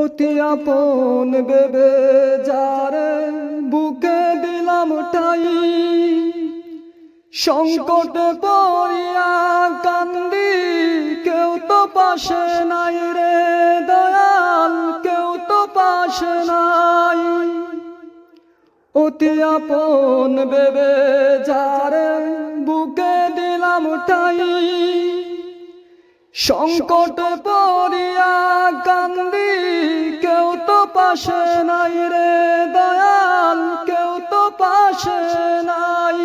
অতি আপন বেবে যারে বুকে দিলাম ঠাই। সংকটে পড়িয়া কান্দি, কেউ তো পাশে নাই রে দয়াল, কেউ তো পাশে নাই। অতি আপন বেবে যারে বুকে দিলাম ঠাই। সংকট পড়িয়া পাশে নাই রে দয়াল, কেউ তো পাশে নাই।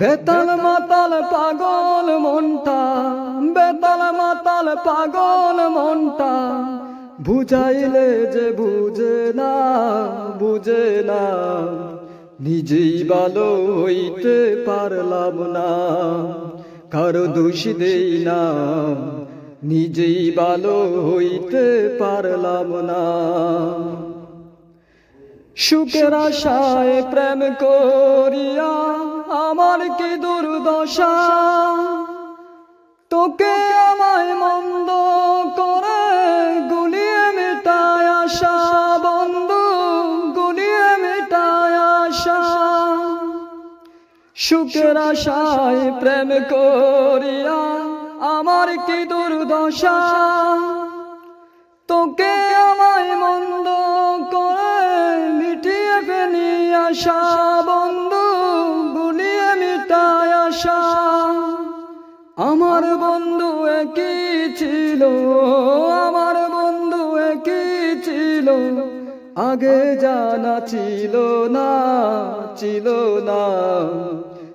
বেতাল মাতাল পাগল মনটা, বেতাল মাতাল পাগল মনটা। বুঝাইলে যে বুঝে না বুঝে না। নিজেই ভালো হইতে পারলাম না, কারও দোষ দেই না। নিজেই ভালো হইতে পারলাম না। সুখের আশায় প্রেম করিয়া আমার কি দুর্দশা? তোকে আমায় মন্দ করে গুলিয়ে মেটায় আশা, বন্ধু, গুলিয়ে মেটায় আশা। সুখের আশায় প্রেম করিয়া আমার কি দুর্দশা? তোকে আমায় মন্দ করে মিটিয়ে ফেলি আশা, বন্ধু গুলিয়ে মিটায় আশা। আমার বন্ধু একই ছিল, আমার বন্ধু একই ছিল। আগে জানা ছিল না ছিল না।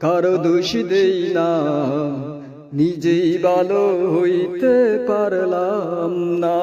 কারও দোষ দেই না। নিজেই ভালো হইতে পারলাম না।